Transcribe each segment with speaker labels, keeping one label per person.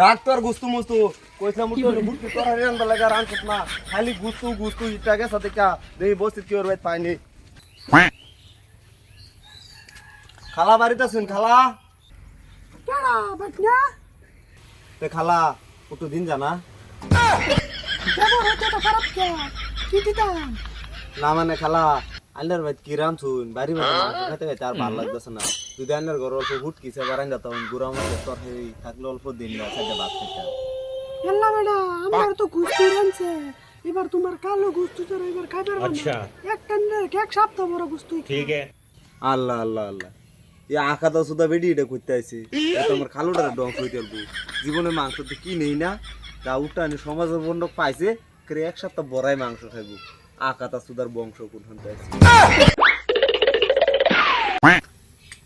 Speaker 1: রাগ তো আর গুস্তু মুস্তু। কইছিলাম মুস্তু বুঝতে তোর হারে আনতে লাগা রান না। খালি গুস্তু গুস্তু ইটা গেছে দেখা। দেই বসে কি ওর পাইনি। খালা বাড়িতে শুন খালা?
Speaker 2: কেডা বাটনা
Speaker 1: তে খালা কত দিন জানা।
Speaker 2: ব্যবহার হচ্ছে তো খারাপ কে কি দিতাম?
Speaker 1: না মানে খালা আন্ডার ভাই কিরাম শুন বাড়ি ভালো হ্যাঁ। লাগতেছে না। যদি আন্ডার ঘর অল্প হুট কিসে তখন গুড়া থাকলে অল্প দিন না
Speaker 2: হেল্লা আমার তো রানছে। এবার তোমার কালো এবার আচ্ছা। এক টান্ডার বড়
Speaker 3: ঠিক আছে
Speaker 1: আল্লাহ আল্লাহ আল্লাহ। এই তো সুদা বেডি এটা করতে তোমার খালুটার ডং হইতে অল্প জীবনে মাংস তো কি নেই না। তা উঠানি সমাজের বন্ধক পাইছে এক সপ্তাহ বড়াই মাংস খাইবো। আকাতা সুদার বংশ কোন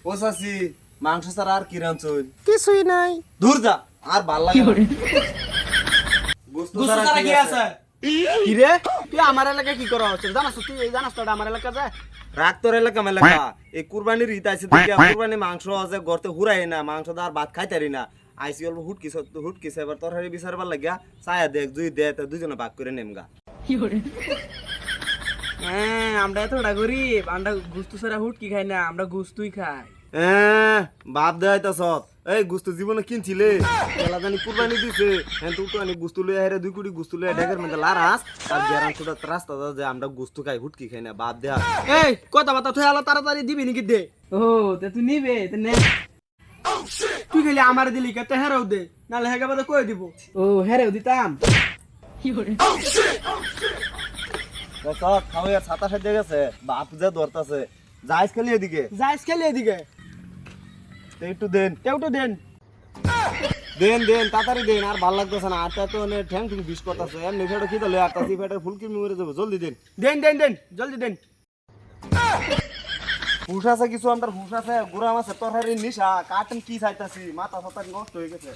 Speaker 1: ও মাংস ছাড়া আর কি রাঁধছুন
Speaker 2: কিছুই নাই।
Speaker 1: দূর যা আর ভালো লাগে গোস্ত ছাড়া কি আছে?
Speaker 4: কি রে? তুই আমার এলাকায় কি করা হচ্ছে? জানাস তুই জানাস তো আমার এলাকা যায়
Speaker 1: রাগ তোর এলাকা মেলাকা। এই কুরবানির আইছে কুরবানি মাংস আছে গর্তে হুরাই না মাংস দা আর ভাত খাইতারি না। আইসি অল্প হুটকি হুটকি এবার তোর হারি বিচারবার লাগিয়া ছায়া দেখ দুই দে দুইজনে ভাগ করে নেমগা।
Speaker 4: হ্যাঁ আমরা এতটা গরিব আমরা গুস্তু ছাড়া হুটকি খাই না আমরা গুস্তুই খাই।
Speaker 1: হ্যাঁ বাপ দেয় তো সব এই গুস্তু জীবনে কিনছিলে? এলা জানি কুরবানি দিছে। হ্যাঁ তুই তো অনেক গুস্তু লয়ে হেরে দুই কোটি গুস্তু লয়ে ডেকের মধ্যে লারাস আর ছোট রাস্তা যে আমরা গুস্তু খাই হুটকি খাই না বাপ দেয়া
Speaker 4: এই কথা বার্তা তুই আলো তাড়াতাড়ি দিবি নাকি দে? ও তে তুই নিবে তে নে। তুই খালি আমার দিলি কে তে হেরাও দে নালে হেগা বাদে কই দিব। ও হেরেও দিতাম।
Speaker 1: সব খাওয়া ছাতা সাজে গেছে। বাপ যা ধরতাছে। যাইস খালি এদিকে।
Speaker 4: যাইস খেলে এদিকে।
Speaker 1: একটু দেন।
Speaker 4: দেন।
Speaker 1: দেন দেন তাড়াতাড়ি দেন আর ভালো লাগতেছে না। আটটা তো অনেক ঠ্যাং ঠুং বিষ করতেছে। এমনি ফেটে কি দলে আটটা সি ফুলকি মরে যাবে জলদি দেন।
Speaker 4: দেন দেন দেন জলদি দেন।
Speaker 1: হুশ আছে কিছু আমার হুশ আছে। গুড়া মাছের তরকারি নিশা। কাটেন কি চাইতাছি। মাথা সাথা নষ্ট হয়ে গেছে।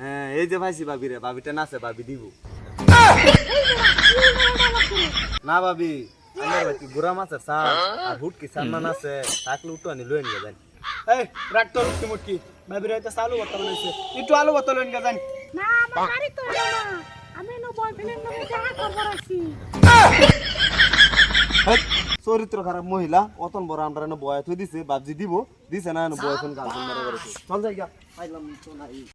Speaker 1: হ্যাঁ এই যে ভাইছি ভাবি রে ভাবিটা নাচে ভাবি দিব। না ভাবি আমার বাকি গুড়া মাছের সার আর হুটকি সান্না নাচে থাকলে উঠো আনি লয়ে নিয়ে যান
Speaker 4: এই রাখ তোর উঠকি মুটকি। ভাবি রাইতে আলু বানাইছে একটু আলু ভর্তা লইন গা
Speaker 2: না আমার বাড়ি তো না। আমি নো দেখা আছি
Speaker 1: চরিত্র খারাপ মহিলা অতন বড় আমরা বয়া থই দিছে বাবজি দিব দিছে না বয়সন গার্লফ্রেন্ড মারা করেছে চল যাই গা পাইলাম তো নাই।